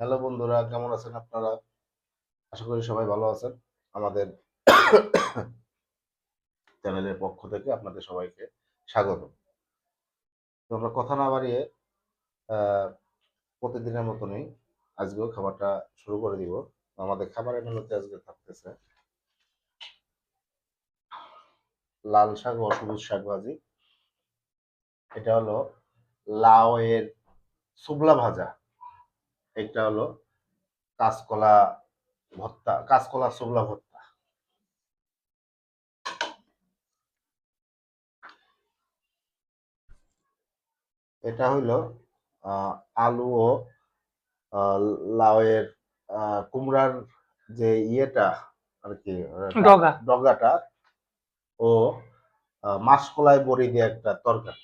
Hello বন্ধুরা, কেমন আছেন আপনারা? আশা করি সবাই ভালো আছেন। আমাদের চ্যানেলের পক্ষ থেকে আপনাদের সবাইকে স্বাগত। আমরা কথা না বাড়িয়ে প্রতিদিনের মতনই আজকেও খাবারটা শুরু করে দিব। আমাদের খাবারের মেনুতে আজকে থাকতেছে লাল শাক ও সবুজ শাক ভাজি। এটা হলো লাউ এর সুবলা ভাজা। এটা হলো কাঁচকলা ভর্তা কাঁচকলা সুবলা ভর্তা এটা হইল আহ, আলু ও লাউয়ের আহ, কুমড়ার যে ইয়েটা আর কি ডগা। ডগাটা ও মাসকলাই বড়ি দিয়ে একটা তরকারি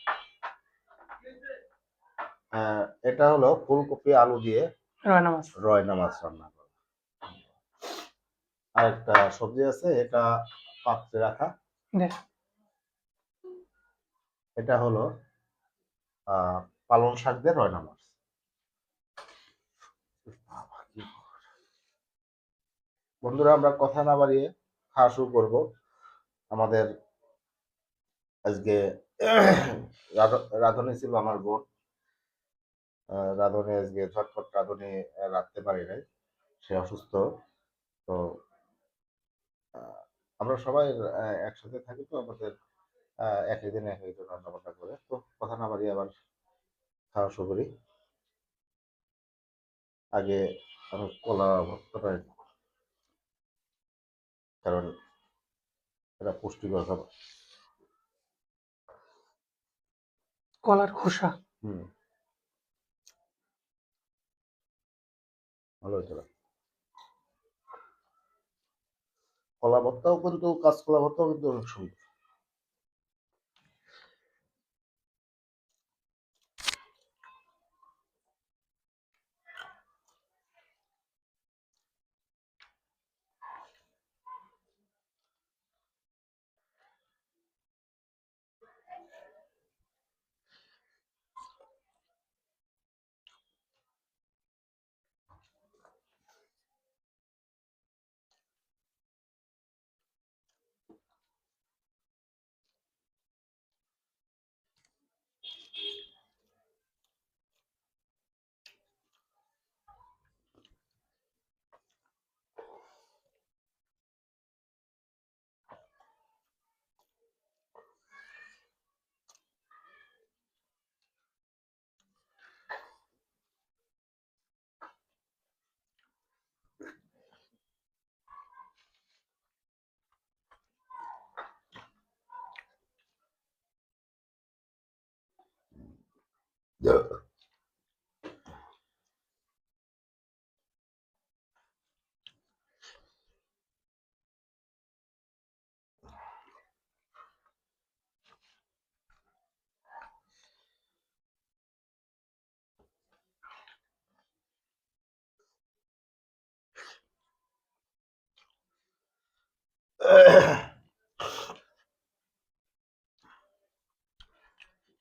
আহ, এটা হলো ফুলকপি আলু দিয়ে রয়না মাছ রান্না করা। আর একটা সবজি আছে এটা পাত্রে রাখা। এটা হলো পালং শাক দিয়ে রয়না মাছ। বন্ধুরা আমরা কথা না বাড়িয়ে খাওয়া শুরু করব। আমাদের আজকে রাধ- রাঁধুনি ছিল আমার বোন। রাঁধুনি আজকে ঝটপট রাঁধুনি রাখতে পারি নাই। সে অসুস্থ। তো আমরা সবাই একসাথে থাকি তো আমাদের একই দিনে একই জন রান্না বান্না করে। তো কথা না বাড়িয়ে আবার খাওয়া শুরু করি। আগে আমি কলা ভর্তাটা কারণ এটা পুষ্টিকর খাবার। কলার খোসা। হুম। ভালো হয়েছিল কলা ভর্তাও কিন্তু কাঁচকলা ভর্তাও কিন্তু অনেক সুন্দর।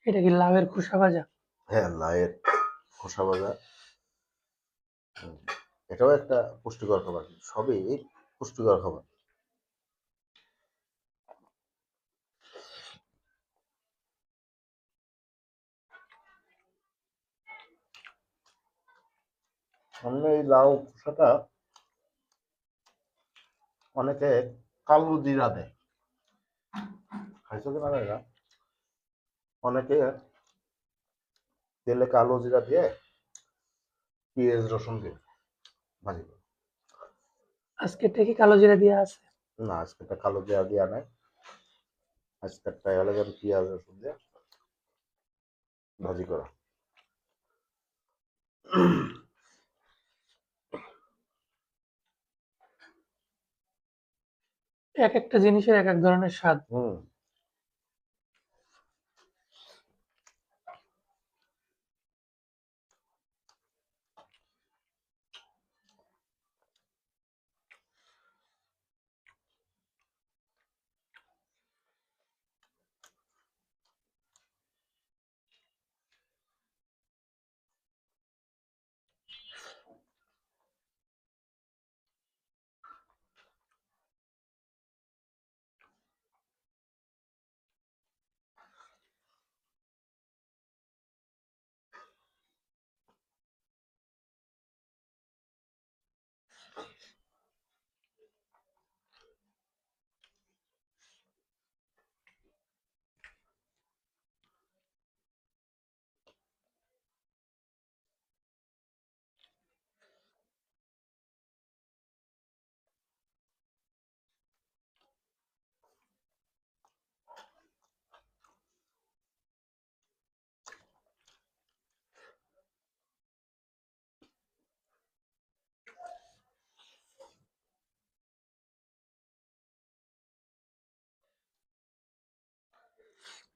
এটা কি লাভের খোসা ভাজা? হ্যাঁ লায়ের খোসা ভাজা। এটাও একটা পুষ্টিকর খাবার, সবই পুষ্টিকর খাবার। সামনে এই লাউ খোসাটা অনেকে কালো জিরা দেয়। খাইছো কিনা অনেকে তেলে কালো জিরা দিয়ে পেঁয়াজ রসুন দিয়ে ভাজি আজকে থেকে কালো জিরা দিয়ে আছে? না আজকেটা কালো জিরা দেওয়া নাই। আজকেরটা হলে যেন পেঁয়াজ রসুন দিয়ে ভাজি করা। এক একটা জিনিসের এক এক ধরনের স্বাদ। হুম।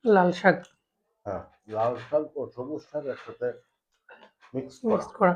লাল শাক। হ্যাঁ লাল শাক ও সবুজ শাক একসাথে মিক্স করা।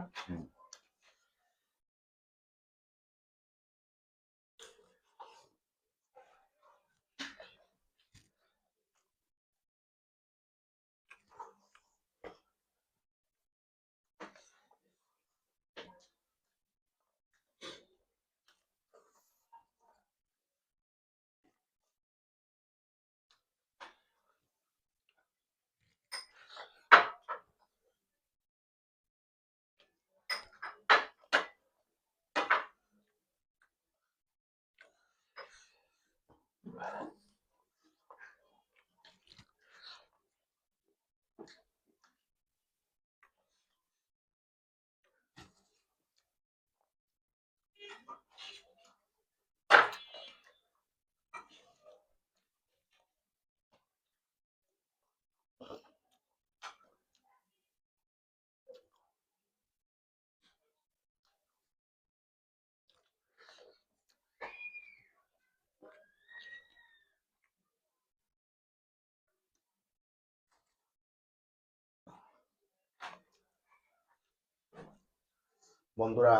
বন্ধুরা,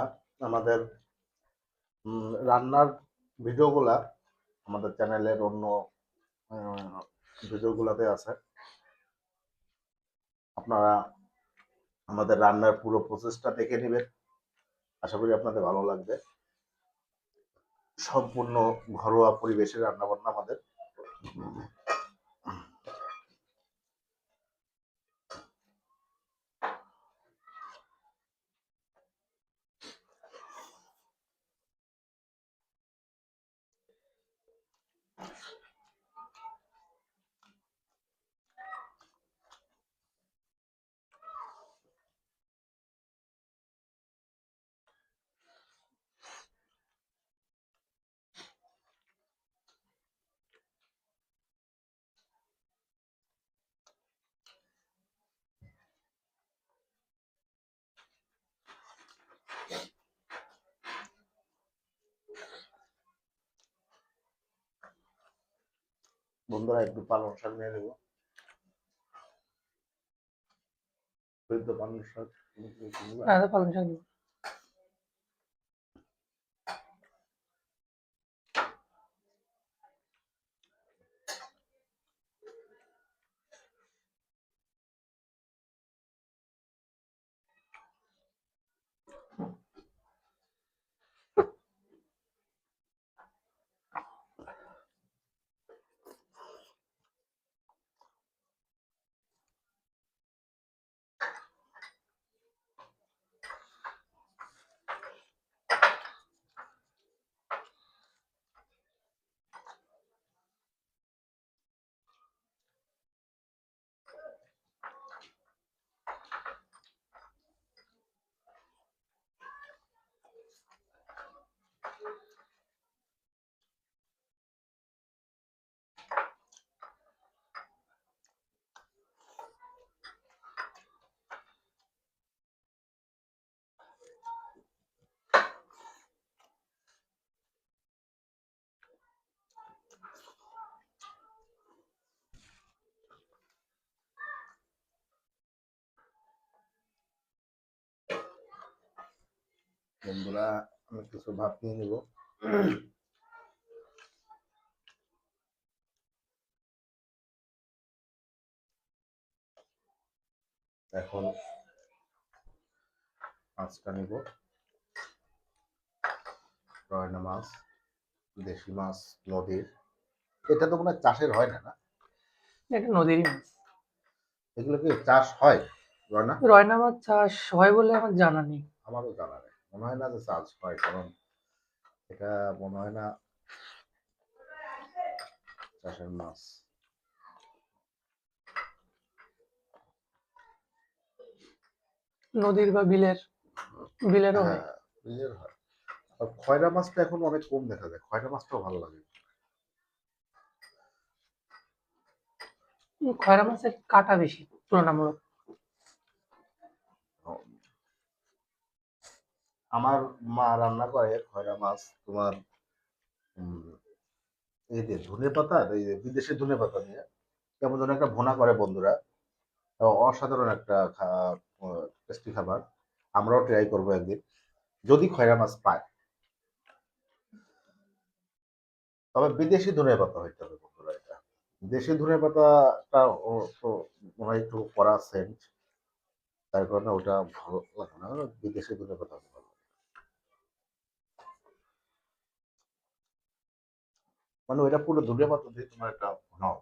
আমাদের রান্নার ভিডিওগুলা আমাদের চ্যানেলের অন্য ভিডিওগুলোতে আছে। আপনারা আমাদের রান্নার পুরো প্রসেসটা দেখে নেবেন। আশা করি আপনাদের ভালো লাগবে। সম্পূর্ণ ঘরোয়া পরিবেশে রান্না বান্না আমাদের। বন্ধুরা একটু পালন শাক নিয়ে নেব। পালন পালং শাক। বন্ধুরা আমি কিছু ভাত নিয়ে নিব। এখন মাছটা নিব। রয়না মাছ দেশি মাছ নদীর। এটা তো মনে চাষের হয় না না? এটা নদীরই মাছ। এগুলো কি চাষ হয় রয়না? রয়না মাছ চাষ হয় বলে আমার জানা নেই। আমারও জানা নেই। মনে হয় না যে চাষ হয় কারণ এটা মনে হয় না চাষের মাছ। নদীর বা বিলের বিলেরও হয়। হ্যাঁ, বিলের হয়। আর খয়রা মাছটা এখন অনেক কম দেখা যায়। খয়রা মাছটাও ভালো লাগে। খয়রা মাছের কাটা বেশি তুলনামূলক। আমার মা রান্না করে খয়রা মাছ, তোমার এই যে ধনে পাতা, এই যে বিদেশি ধনে পাতা দিয়ে কেমন যেন একটা ভুনা করে বন্ধুরা। অসাধারণ একটা টেস্টি খাবার। আমরাও ট্রাই করব একদিন, যদি খয়রা মাছ পায়। তবে বিদেশি ধনে পাতা হইতে হবে বন্ধুরা এটা। দেশি ধনে পাতাটা মনে হয় একটু করা সেন্ট তার কারণে ওটা ভালো লাগে না। বিদেশি ধনে পাতা হতে ভালো লাগে। মানে ওইটা পুরো দুর্গা পাতা দিয়ে তোমার একটা নাও।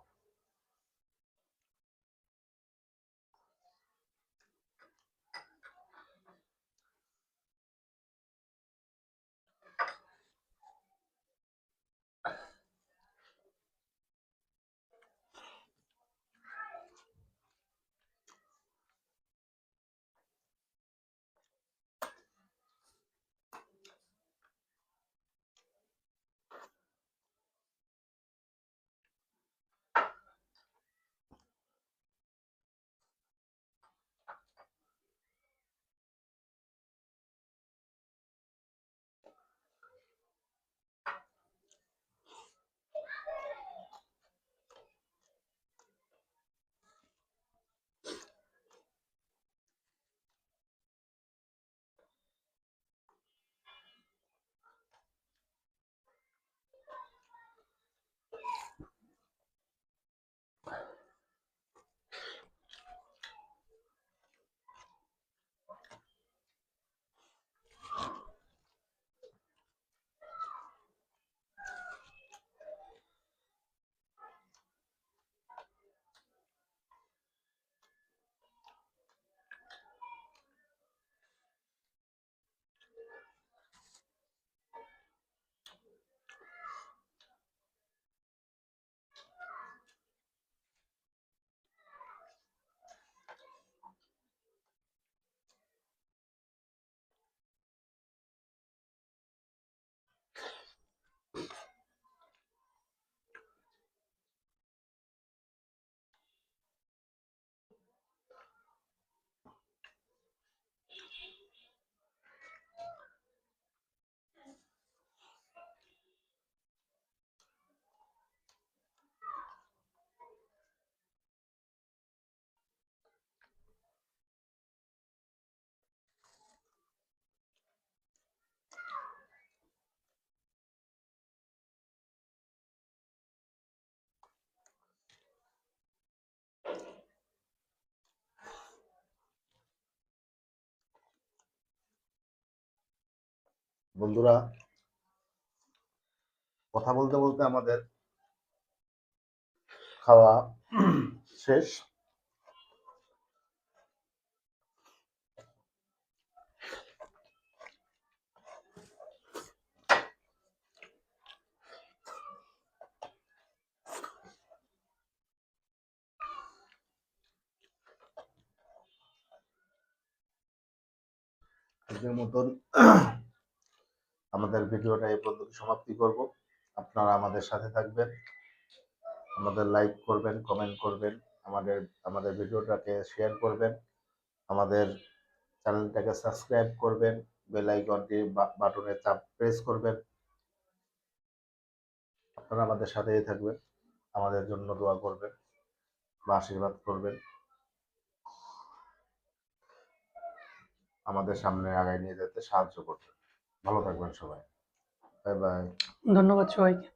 বন্ধুরা কথা বলতে বলতে আমাদের খাওয়া শেষ। আজকের মতন আমাদের ভিডিওটা এই পর্যন্ত সমাপ্তি করব। আপনারা আমাদের সাথে থাকবেন, আমাদের লাইক করবেন কমেন্ট করবেন, আমাদের আমাদের ভিডিওটাকে শেয়ার করবেন, আমাদের চ্যানেলটাকে সাবস্ক্রাইব করবেন বেল আইকনটি বাটনে চাপ প্রেস করবেন। আপনারা আমাদের সাথেই থাকবেন, আমাদের জন্য দোয়া করবেন, বা আশীর্বাদ করবেন। আমাদের সামনে আগায় নিয়ে যেতে সাহায্য করবেন। ভালো থাকবেন সবাই। Bye bye. ধন্যবাদ সবাইকে।